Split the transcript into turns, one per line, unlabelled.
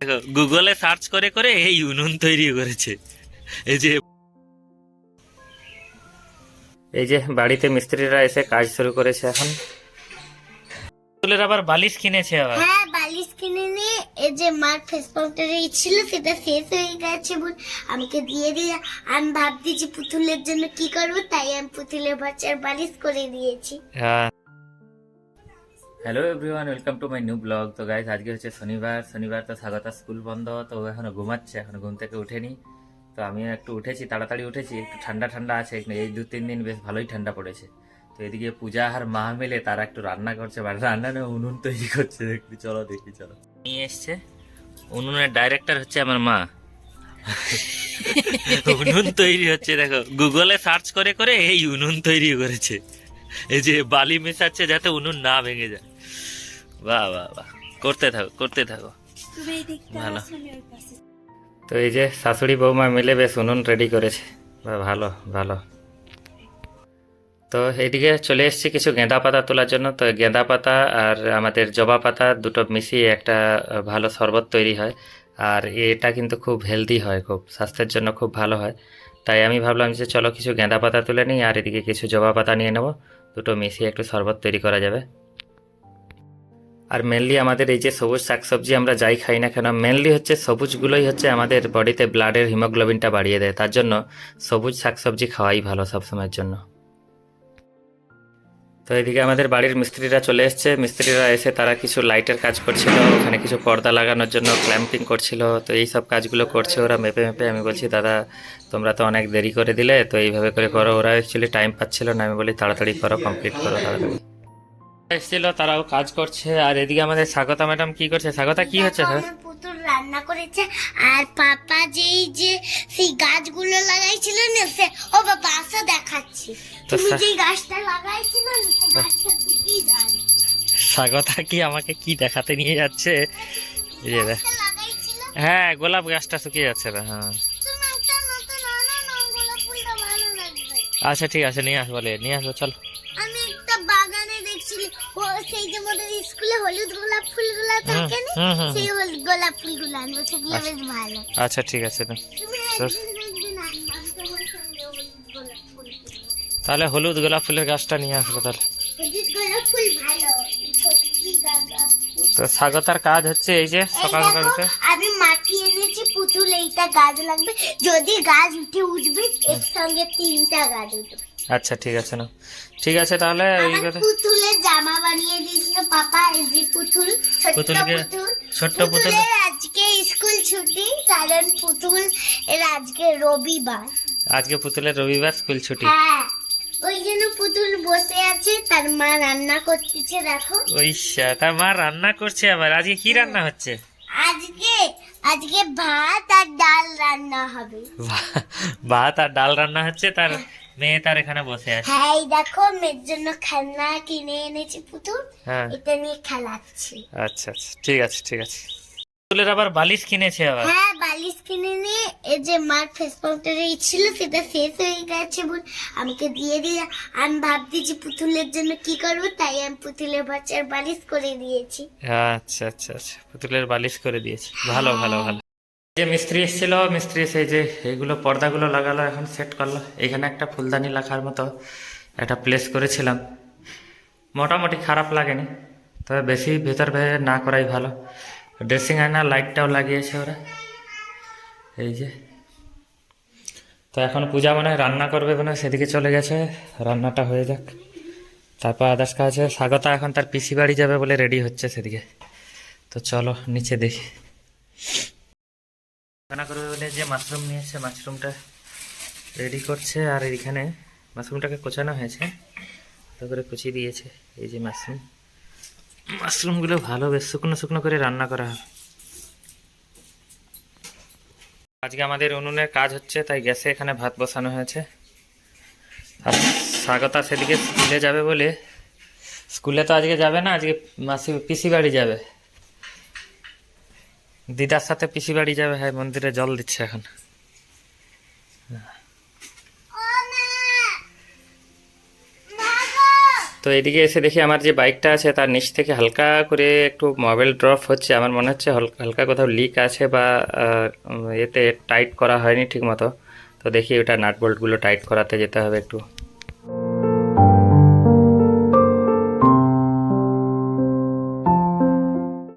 দেখো গুগলে সার্চ করে করে এই উনুন তৈরি করেছে। এই যে এই যে বাড়িতে মিস্ত্রিরা এসে কাজ শুরু করেছে এখন। তুলের আবার বালিশ কিনেছে আবার।
হ্যাঁ বালিশ কিনে নিয়ে এই যে মার ফেস পাউডার ছিল সেটা শেষ হয়ে গেছে বল আমাকে দিয়ে দিয়ে আমি ভাবছি যে পুতুলের জন্য কি করব তাই আমি পুতুলের বাচ্চার বালিশ করে দিয়েছি।
Hello everyone welcome to my new vlog তো গাইজ আজকে হচ্ছে শনিবার। শনিবার তো স্বাগতা, স্কুল বন্ধ, তো ও এখনও ঘুমাচ্ছে, এখন ঘুম থেকে উঠেনি। তো আমিও একটু উঠেছি, তাড়াতাড়ি উঠেছি, একটু ঠান্ডা ঠান্ডা আছে এই দু তিন দিন বেশ ভালোই ঠান্ডা পড়েছে। তো এদিকে পূজা আর মা মিলে তারা একটু রান্না করছে বা রান্না না, উনুন তৈরি করছে একটু চলো, দেখি, চলো। নিয়ে এসছে। উনুনের ডাইরেক্টর হচ্ছে আমার মা। উনুন তৈরি হচ্ছে, দেখো গুগলে সার্চ করে করে এই উনুন তৈরি করেছে। এই যে বালি মেশাচ্ছে যাতে উনুন না ভেঙে যায়। বাহ বাহ বাহ। করতে থাকো করতে থাকো। ভালো। তো এই যে শাশুড়ি বৌমা মিলে বেশ উনুন রেডি করেছে। বাহ ভালো ভালো। তো এইদিকে চলে এসেছি কিছু গেঁদা পাতা তোলার জন্য। তো গেঁদা পাতা আর আমাদের জবা পাতা দুটো মিশিয়ে একটা ভালো শরবত তৈরি হয়। আর এটা কিন্তু খুব হেলদি হয় খুব স্বাস্থ্যের জন্য খুব ভালো হয়। তাই আমি ভাবলাম যে চলো কিছু গেঁদা পাতা তুলে নিই আর এদিকে কিছু জবা পাতা নিয়ে নেব। দুটো মিশিয়ে একটু শরবত তৈরি করা যাবে। আর মেনলি আমাদের এই যে সবুজ শাকসবজি আমরা যাই খাই না কেন মেনলি হচ্ছে সবুজগুলোই হচ্ছে আমাদের বডিতে ব্লাডের হিমোগ্লোবিনটা বাড়িয়ে দেয়। তার জন্য সবুজ শাকসবজি খাওয়াই ভালো সবসময়ের জন্য। তো এদিকে আমাদের বাড়ির মিস্ত্রিরা চলে এসছে। মিস্ত্রিরা এসে তারা কিছু লাইটের কাজ করছিল, ওখানে কিছু পর্দা লাগানোর জন্য ক্ল্যাম্পিং করছিল। তো এই সব কাজগুলো করছে ওরা মেপে মেপে। আমি বলছি, দাদা, তোমরা তো অনেক দেরি করে দিলে, তো এইভাবে করে করো। ওরা অ্যাকচুয়ালি টাইম পাচ্ছিল না। আমি বলি, তাড়াতাড়ি করো কমপ্লিট করো, তাড়াতাড়ি। এসেছিল তারাও কাজ করছে। আর এদিকে আমাদের স্বাগতা ম্যাডাম কি করছে? স্বাগতা কি হচ্ছে
পুতুল রান্না করেছে। আর পাপা যেই যে সেই গাছগুলো লাগাইছিল না সে ও বাবা আসা দেখাচ্ছি। তুমি যেই গাছটা লাগাইছিল না সে গাছটা শুকিয়ে যায়
স্বাগতা কি আমাকে কি দেখাতে নিয়ে যাচ্ছে? যে হ্যাঁ গোলাপ গাছটা শুকিয়ে যাচ্ছে না হ্যাঁ। আচ্ছা ঠিক আছে নিয়ে আসব নিয়ে আসব চল।
আমাদের স্কুলে হলুদ গোলাপ ফুলগুলো থাকে না সেই হলুদ গোলাপ ফুলগুলো আনব সেগুলো বেশ ভালো।
আচ্ছা ঠিক আছে। তাহলে হলুদ গোলাপ ফুলের গাছটা নিয়ে আসব তাহলে। তো স্বাগতার কাজ হচ্ছে এই যে সকাল সকাল উঠে।
আমি মাটি এনেছি পুতুল এইটা গাছ লাগবে। যদি গাছ উঠে উঠবে একসঙ্গে তিনটা গাছ উঠবে।
আচ্ছা ঠিক আছে না। ঠিক আছে তাহলে
পুতুলের জামা বানিয়ে দিয়েছিল পাপা এই যে পুতুল ছোট্ট
পুতুলকে
পুতুল।
ছোট্ট পুতুল।
আজকে স্কুল ছুটি কারণ পুতুল এর আজকে রবিবার।
আজকে পুতুলের রবিবার স্কুল ছুটি।
হ্যাঁ ওই জন্য পুতুল বসে আছে তার মা রান্না করতেছে দেখো।
ওই তার মা রান্না করছে আবার। আজকে কি রান্না হচ্ছে?
আজকে আজকে ভাত আর ডাল রান্না হবে।
ভাত আর ডাল রান্না হচ্ছে তার মেয়ে তার এখানে বসে আছে।
হ্যাঁ দেখো মেয়ের জন্য খেলনা কিনে এনেছি পুতুল।
হ্যাঁ।
এটা নিয়ে খেলাচ্ছি।
আচ্ছা আচ্ছা ঠিক আছে ঠিক আছে। পুতুলের আবার বালিশ কিনেছে আবার?
হ্যাঁ বালিশ কিনে নিয়ে এই যে মার ফেস পাউডার ছিল সেটা শেষ হয়ে গেছে বল। আমাকে দিয়ে দিয়ে আমি ভাবছি যে পুতুলের জন্য কি করব তাই আমি পুতুলের বাচ্চার বালিশ করে দিয়েছি।
আচ্ছা আচ্ছা আচ্ছা পুতুলের বালিশ করে দিয়েছি। ভালো ভালো ভালো। যে মিস্ত্রি এসেছিল, মিস্ত্রি এসে যে এইগুলো পর্দাগুলো লাগালো, এখন সেট করল। এখানে একটা ফুলদানি রাখার মতো একটা প্লেস করেছিলাম। মোটামুটি খারাপ লাগেনি, তবে বেশি ভেতর ভেতর না করাই ভালো। ড্রেসিং আয়না লাইটটাও লাগিয়েছে ওরা। এই যে। তো এখন পূজা মনে রান্না করবে মনে সেদিকে চলে গেছে। রান্নাটা হয়ে যাক। তারপর আদার্স কাজ আছে স্বাগতা এখন তার পিসি বাড়ি যাবে বলে রেডি হচ্ছে সেদিকে। তো চলো, নিচে দেখি। রান্না করবে বলে যে মাশরুম নিয়ে মাশরুমটা রেডি করছে আর এইখানে মাশরুমটাকে কোচানো হয়েছে। তারপরে কুচিয়ে দিয়েছে এই যে মাশরুম। মাশরুমগুলো ভালো বেশ শুকনো শুকনো করে রান্না করা হয়। আজকে আমাদের উনুনের কাজ হচ্ছে, তাই গ্যাসে এখানে ভাত বসানো হয়েছে। আর স্বাগতা সেদিকে স্কুলে যাবে বলে। স্কুলে তো আজকে যাবে না, আজকে মাসি পিসি বাড়ি যাবে। দিদার সাথে পিসি বাড়ি যাবে হ্যাঁ মন্দিরে জল দিচ্ছে এখন। তো এদিকে এসে দেখি আমার যে বাইকটা আছে, তার নিচ থেকে হালকা করে একটু মোবাইল ড্রপ হচ্ছে। আমার মনে হচ্ছে হাল- হালকা কোথাও লিক আছে বা এতে টাইট করা হয়নি ঠিক মতো তো দেখি ওটা নাট বোল্টগুলো টাইট করাতে যেতে হবে একটু।